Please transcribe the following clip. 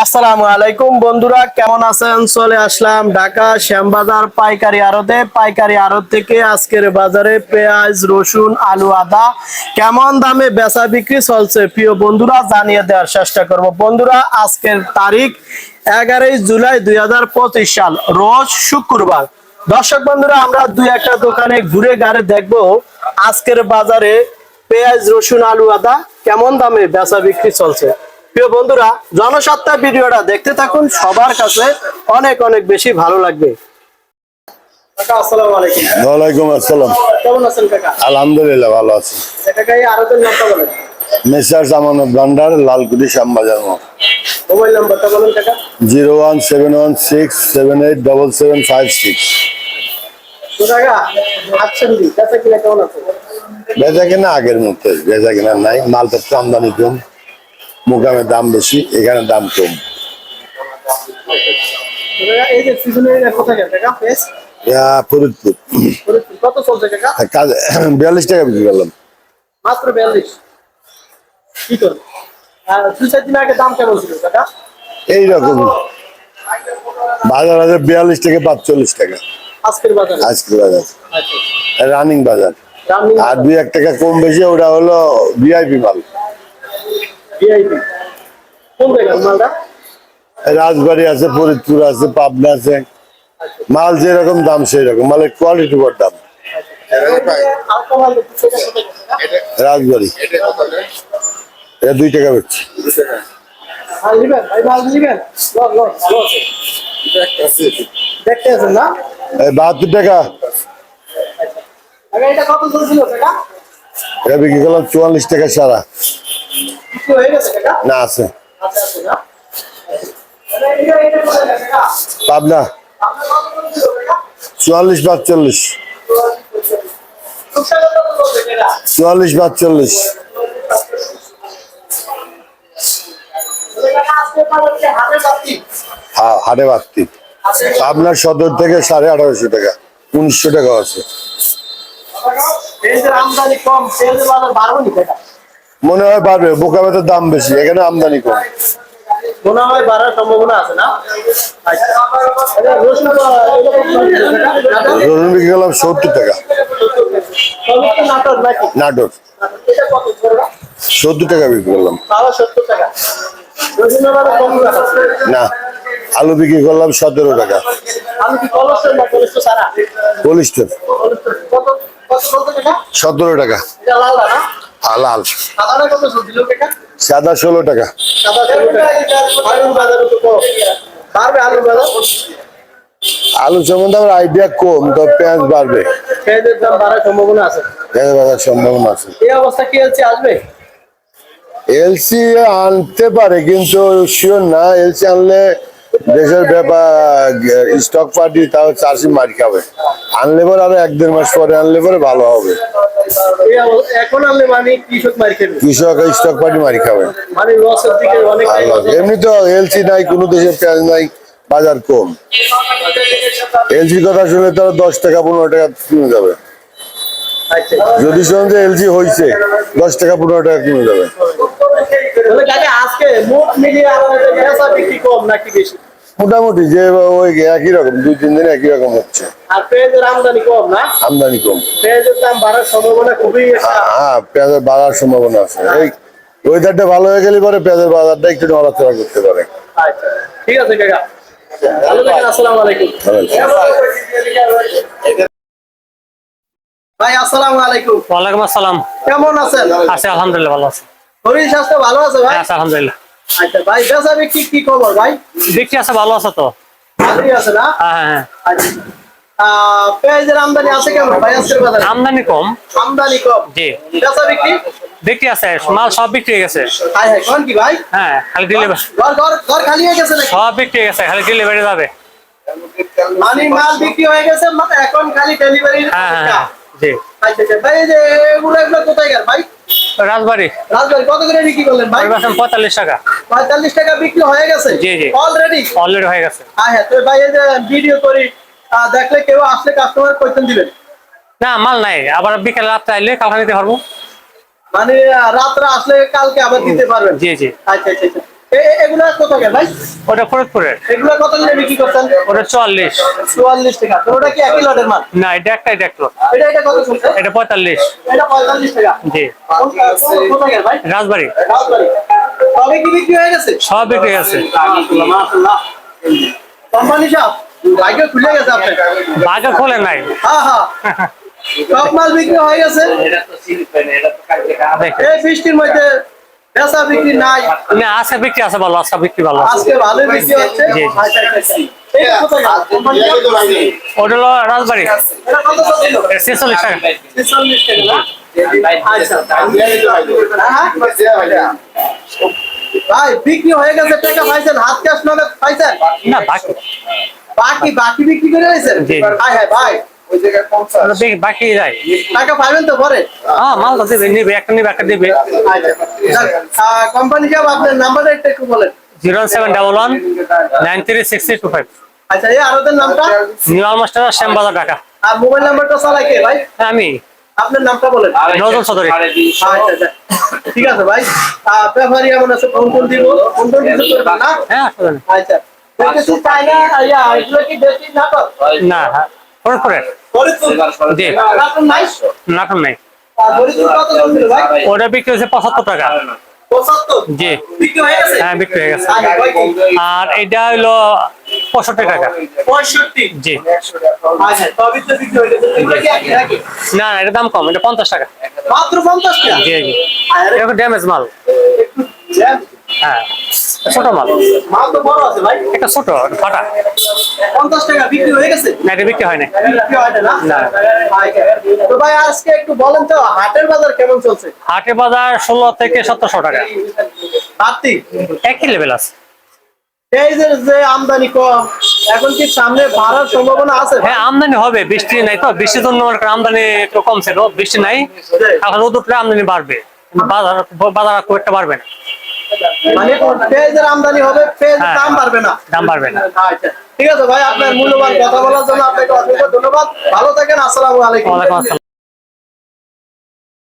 আসসালামু আলাইকুম বন্ধুরা, কেমন আছেন? চলে আসলাম ঢাকা শ্যামবাজার পাইকারি আড়তে। পাইকারি আড়ত থেকে আজকের বাজারে পেঁয়াজ, রসুন, আলু, আদা কেমন দামে বেচা বিক্রি চলছে প্রিয় বন্ধুরা, জানিয়ে দেওয়ার চেষ্টা করব। বন্ধুরা, আজকের তারিখ এগারোই জুলাই দুই হাজার পঁচিশ সাল, রোজ শুক্রবার। দর্শক বন্ধুরা, আমরা দুই একটা দোকানে ঘুরে গাড়ে দেখব আজকের বাজারে পেঁয়াজ, রসুন, আলু, আদা কেমন দামে বেচা বিক্রি চলছে। প্রিয় বন্ধুরা জনসত্তা ভিডিওটা দেখতে থাকুন। সবার কাছে অনেক অনেক বেশি ভালো লাগবে। কাকা আসসালামু আলাইকুম। ওয়ালাইকুম আসসালাম। কেমন আছেন কাকা? আলহামদুলিল্লাহ ভালো আছি। কাকা এই আরতের নামটা বলেন। মেসার জামানো ব্রান্ডার লালকুটি শ্যামবাজার মোবাইল নাম্বারটা বলেন কাকা। Zero one seven one six seven eight double seven five six. বেচা কিনা আগের মধ্যে বেচা কিনা নাই মালটা তো আমদানি কম। মুকামের দাম বেশি এখানে দাম কম। ফরিদপুর। বিয়াল্লিশ টাকা বিক্রি করলাম। মাত্র বিয়াল্লিশ। কি করুন আর চার দিন আগে দাম কেমন ছিল কাকা এইরকম। বাজার আছে বিয়াল্লিশ থেকে পাঁচচল্লিশ টাকা। আজকের বাজারে? আজকের বাজার। আচ্ছা রানিং বাজার। আর দুই এক টাকা কম বেশি ওটা হলো ভিআইপি মাল। ভিআইপি কোন জায়গার মালটা? রাজবাড়ি আছে ফরিদপুর আছে পাবনা আছে। মাল যেরকম দাম সেই রকম মালের কোয়ালিটি বড় দাম? রাজবাড়ি। এটা দুই টাকা বেচছি। বাহাত্তর টাকা। এটা এটা বিক্রি করলাম চুয়াল্লিশ টাকা সারা। না আছে আচ্ছা? পাবনা? চুয়াল্লিশ কাকা? চুয়াল্লিশ। হ্যাঁ হাটে বাড়তি পাবনার সদর থেকে সাড়ে আঠারোশো টাকা উনিশশো টাকা আছে মনে হয় বাড়বে বোকা বেতার দাম বেশি এখানে আমদানি কম। মনে হয় বাড়ার সম্ভাবনা আছে না? রসুন বিক্রি করলাম সত্তর টাকা। নাটক সত্তর টাকা বিক্রি করলাম। না আলু বিক্রি করলাম সতেরো কলস্টর। টাকা সতেরো টাকা। এটা লাল না আর লাল সাদাটা কত চলছিল টাকা। সাদা ষোলো টাকা। আলু সম্বন্ধে আমার আইডিয়া কম তো পেঁয়াজ বাড়বে। পেঁয়াজের দাম বাড়ার সম্ভাবনা আছে? পেঁয়াজ বাজার সম্ভাবনা আছে। এই অবস্থা কি হচ্ছে আসবে? এলসি আনতে পারে কিন্তু শিওর না। এলসি আনলে দেশের ব্যাপার স্টক পার্টি তাও চাষি মার খাবে। আনলে পরে আরও এক দেড় মাস পরে আনলে পরে ভালো হবে। মানে কৃষক স্টক পার্টি মারি খাবে। মানে। এমনি তো এলসি নাই কোনো দেশে পেঁয়াজ নাই বাজার কম। এলসি কথা শুনলে তো দশ টাকা পনেরো টাকা কিনে যাবে। আচ্ছা। যদি শুনুন যে এলজি হয়েছে দশ টাকা পনেরো টাকা কিনে যাবে। মোটামুটি যে ওই একই রকম দুই তিন দিন একই রকম হচ্ছে। আর পেঁয়াজের আমদানি কম না? আমদানি কম। পেঁয়াজের দাম বাড়ার সম্ভাবনা খুবই হ্যাঁ পেঁয়াজের বাড়ার সম্ভাবনা আছে। এই ওয়েদারটা ভালো হয়ে গেলে পরে পেঁয়াজের বাজারটা একটু নড়াচড়া করতে পারে। আচ্ছা ঠিক আছে কাকা। ভালো থাকেন আসসালামু আলাইকুম। ভাই আসসালামু আলাইকুম। ওয়ালাইকুম আসসালাম। কেমন আছেন? আছি আলহামদুলিল্লাহ ভালো আছি। শরীর স্বাস্থ্য ভালো আছে ভাই? হ্যাঁ আলহামদুলিল্লাহ। আচ্ছা ভাই বেচা বিক্রি কি খবর ভাই? বিক্রি আছে ভালো আছে তো। ভালোই আছে না? হ্যাঁ হ্যাঁ হ্যাঁ। আচ্ছা। পেঁয়াজের আমদানি আছে কেমন ভাই আজকের বাজারে? আমদানি কম। আমদানি কম? জি। বেচা বিক্রি? বিক্রি আছে মাল সব বিক্রি হয়ে গেছে। হাই হাই কোন কি ভাই? হ্যাঁ খালি ডেলিভারি ঘর ঘর ঘর খালি হয়ে গেছে নাকি? সব বিক্রি হয়ে গেছে খালি ডেলিভারি যাবে। মানে মাল বিক্রি হয়ে গেছে মাত্র এখন খালি ডেলিভারি হ্যাঁ হ্যাঁ হ্যাঁ, জি। আচ্ছা ভাই এই যে এগুলো এগুলো কোথায় গেল ভাই? রাজবাড়ি। রাজবাড়ি কত করে বিক্রি করলেন ভাই? পঁয়তাল্লিশ টাকা। পঁয়তাল্লিশ টাকা বিক্রি হয়ে গেছে? জি, জি। অলরেডি অলরেডি হয়ে গেছে। হ্যাঁ হ্যাঁ তো ভাই এই যে ভিডিও করি দেখলে কেউ আসলে কাস্টমার কইতেন দিবেন। না মাল নাই। আবার বিকেল রাত আইলে কালকে দিতে পারব। মানে রাত্রে আসলে কালকে আবার দিতে পারবেন। জি জি। আচ্ছা আচ্ছা আচ্ছা। এগুলা কত ভাই? ওটা ফরিদপুরের। এগুলা কত করে বিক্রি করছেন? ওটা চুয়াল্লিশ। চুয়াল্লিশ টাকা। তো ওটা কি একই লটের মাল? না এটা একটা এটা একটা এটা এটা কত চলছে এটা পঁয়তাল্লিশ। এটা পঁয়তাল্লিশ টাকা। জি। কোনটা- কোন- ভাই? রাজবাড়ি। রাজবাড়ি। তবে কি বিক্রি হয়ে গেছে? সব বিক্রি আছে মাশাআল্লাহ, মাশাআল্লাহ। কোম্পানি সাহেব ভাগ্য খুলে গেছে আপনার। বাঘে খোলে নাই। হ্যাঁ হ্যাঁ সব মাল বিক্রি হয়ে গেছে? এই বৃষ্টির মধ্যে বেচা বিক্রি নাই। না আজকে বিক্রি আছে ভালো আজকে বিক্রি ভালো আজকে ভালোই বিক্রি হচ্ছে। জি, জি। এটা কোথায় গেল? কোম্পানি সাহেব? ওটা হলো রাজবাড়ি। এটা কত চলছিল? ছেচল্লিশ টাকা। 46 টাকা না? ভাই। বিক্রি হয়ে গেছে টাকা পাইছেন হাত ক্যাশ নগদ পাইছেন? না বাকি। বাকি বাকি বিক্রি করে রয়েছেন জি। হ্যাঁ ভাই। বাকি যায়। টাকা পাবেন তো পরে? হ্যাঁ মাল তো দিবে নিবে একটা নিবে একটা দিবে। আচ্ছা। কোম্পানি সাহেব আপনার নাম্বারটা একটু বলেন। Zero seven double one nine three six two five. আচ্ছা এই নামটা? নিউ মাস্টার শ্যামবাজার টাকা আর মোবাইল নাম্বারটা চালাই কে ভাই? আমি। আপনার নামটা বলেন। নজরুল চৌধুরী। আচ্ছা আচ্ছা। ঠিক আছে ভাই। ব্যাপারী এমন আছে ফোন টোন দিব। ফোন টোন কিছু না? হ্যাঁ আসলে। না। আচ্ছা। দেখতেছি ইয়া এগুলো কি দেশি নাটক? না হ্যাঁ। জি নাই ওটা বিক্রি হয়েছে পঁচাত্তর টাকা। জি। বিক্রি হয়ে গেছে? হ্যাঁ বিক্রি হয়ে গেছে। আর এটা হলো পঁয়ষট্টি টাকা। জি। আচ্ছা না না এটা দাম কম। এটা পঞ্চাশ টাকা। মাত্র পঞ্চাশ টাকা? জি জি। এটা ড্যামেজ মাল। হ্যাঁ ছোট মাল। মাল তো বড় আছে ভাই। এটা ছোট ফাটা। পঞ্চাশ টাকা বিক্রি হয়ে গেছে? না এটা বিক্রি হয় না বিক্রি হয় না না? না। আচ্ছা। তো ভাই আজকে একটু বলেন তো হাটের বাজার কেমন চলছে? হাটে বাজার ষোলো থেকে সতেরোশো টাকা। আর্থিক একই লেভেল আছে। যে আমদানি কম এখন কি সামনে বাড়ার সম্ভাবনা আছে হ্যাঁ আমদানি হবে বৃষ্টি নাই তো। বৃষ্টির জন্য আমদানি একটু কমছে তো বৃষ্টি নাই। এখন রোদ উঠলে আমদানি বাড়বে। বাজার বাজার খুব একটা বাড়বে না। মানে পেঁয়াজের আমদানি হবে পেঁয়াজের হ্যাঁ। দাম বাড়বে না। দাম বাড়বে না। আচ্ছা ঠিক আছে ভাই আপনার মূল্যবান কথা বলার জন্য আপনাকে অসংখ্য ধন্যবাদ। ভালো থাকেন আসসালামু আলাইকুম।